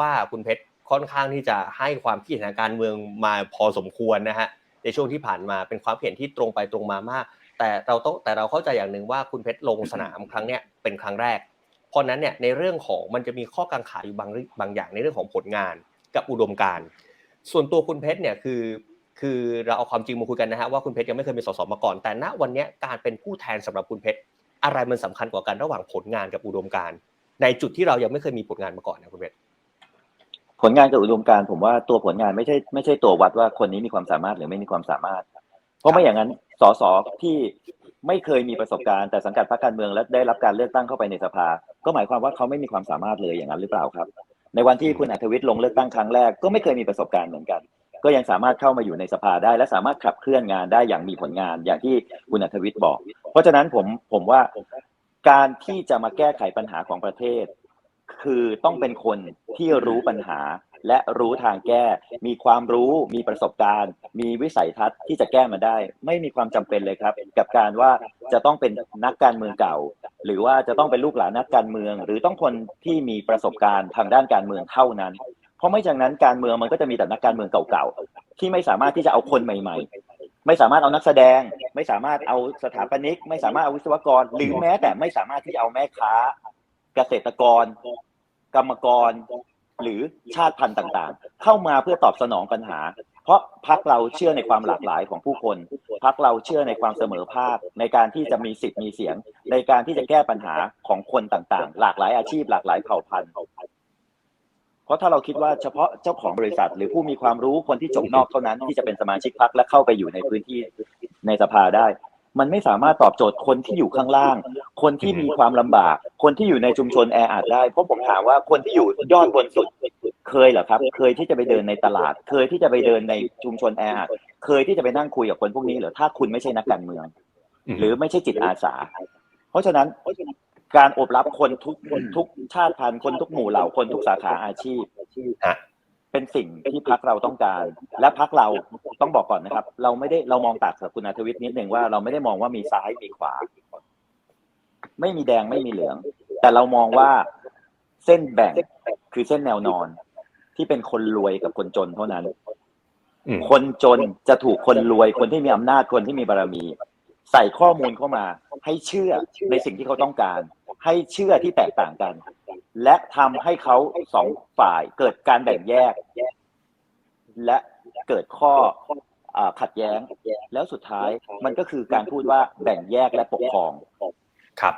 ว่าคุณเพชรค่อนข้างที่จะให้ความคิดเห็นทางการเมืองมาพอสมควรนะฮะในช่วงที่ผ่านมาเป็นความเห็นที่ตรงไปตรงมามาก แต่เราต้องแต่เราเข้าใจอย่างหนึ่งว่าคุณเพชรลงสนามครั้งเนี้ยเป็นครั้งแรก เพราะนั้นเนี่ยในเรื่องของมันจะมีข้อกังขาอยู่บางบางอย่างในเรื่องของผลงานกับอุดมการณ์ส่วนตัวคุณเพชรเนี่ยคือคือเราเอาความจริงมาคุยกันนะฮะว่าคุณเพชรยังไม่เคยเป็นสสมาก่อน แต่ณวันนี้การเป็นผู้แทนสำหรับคุณเพชรอะไรมันสำคัญกว่ากันระหว่างผลงานกับอุดมการณ์ในจุดที่เรายังไม่เคยมีผลงานมาก่อนนะคุณเพชร ผลงานกับอุดมการผมว่าตัวผลงานไม่ใช่ไม่ใช่ตัววัดว่าคนนี้มีความสามารถหรือไม่มีความสามารถ เพราะไม่อย่างนั้นสสที่ไม่เคยมีประสบการณ์แต่สังกัดพรรคการเมืองและได้รับการเลือกตั้งเข้าไปในสภา ก็หมายความว่าเขาไม่มีความสามารถเลยอย่างนั้นหรือเปล่าครับ ในวันที่คุณอัธวิทย์ลงเลือกตั้งครั้งแรกก็ไม่เคยมีประสบการณ์เหมือนกัน ก็ยังสามารถเข้ามาอยู่ในสภาได้ และสามารถขับเคลื่อนงานได้อย่างมีผลงานอย่างที่คุณอัธวิทย์บอก เพราะฉะนั้นผมผมว่าการที่จะมาแก้ไขปัญหาของประเทศ คือต้องเป็นคนที่รู้ปัญหาและรู้ทางแก้ มีความรู้ มีประสบการณ์ มีวิสัยทัศน์ที่จะแก้มันได้ ไม่มีความจำเป็นเลยครับ กับการว่าจะต้องเป็นนักการเมืองเก่า หรือว่าจะต้องเป็นลูกหลานนักการเมือง หรือต้องคนที่มีประสบการณ์ทางด้านการเมืองเท่านั้น เพราะไม่อย่างนั้นการเมืองมันก็จะมีแต่นักการเมืองเก่าๆที่ไม่สามารถที่จะเอาคนใหม่ ๆ ไม่สามารถเอานักแสดง ไม่สามารถเอาสถาปนิก ไม่สามารถเอาวิศวกร หรือแม้แต่ไม่สามารถที่จะเอาแม่ค้าเกษตรกร กรรมกรหรือชาติพันธุ์ต่างๆ เข้ามาเพื่อตอบสนองปัญหา เพราะพักเราเชื่อในความหลากหลายของผู้คนพักเราเชื่อในความเสมอภาคในการที่จะมีสิทธิ์มีเสียง ในการที่จะแก้ปัญหาของคนต่างๆ หลากหลายอาชีพหลากหลายเผ่าพันธุ์เพราะถ้าเราคิดว่าเฉพาะเจ้าของบริษัท หรือผู้มีความรู้คนที่จบนอกเท่านั้นที่จะเป็นสมาชิกพักและเข้าไปอยู่ในพื้นที่ในสภาได้ มันไม่สามารถตอบโจทย์คนที่อยู่ข้างล่าง คนที่มีความลำบาก คนที่อยู่ในชุมชนแออัดได้ เพราะผมถามว่าคนที่อยู่ยอดบนสุดเคยเหรอครับ เคยที่จะไปเดินในตลาด เคยที่จะไปเดินในชุมชนแออัดเคยที่จะไปนั่งคุยกับคนพวกนี้เหรอถ้าคุณไม่ใช่นักการเมือง หรือไม่ใช่จิตอาสา เพราะฉะนั้นการอบรับคนทุกทุกชาติพันธุ์คนทุกหมู่เหล่าคนทุกสาขาอาชีพฮะเป็นสิ่งที่พักเราต้องการ และพักเราต้องบอกก่อนนะครับ เราไม่ได้เรามองตัดกับคุณอาทวิทย์นิดนึงว่าเราไม่ได้มองว่ามีซ้ายมีขวา ไม่มีแดงไม่มีเหลือง แต่เรามองว่าเส้นแบ่งคือเส้นแนวนอน ที่เป็นคนรวยกับคนจนเท่านั้นอืมคนจนจะถูกคนรวยคนที่มีอำนาจคนที่มีบารมี ใส่ข้อมูลเข้ามา ให้เชื่อในสิ่งที่เขาต้องการ ให้เชื่อที่แตกต่างกัน และทำให้เขาสองฝ่ายเกิดการแบ่งแยก และเกิดข้ออ่าขัดแย้ง แล้วสุดท้ายมันก็คือการพูดว่าแบ่งแยกและปกครอง ครับ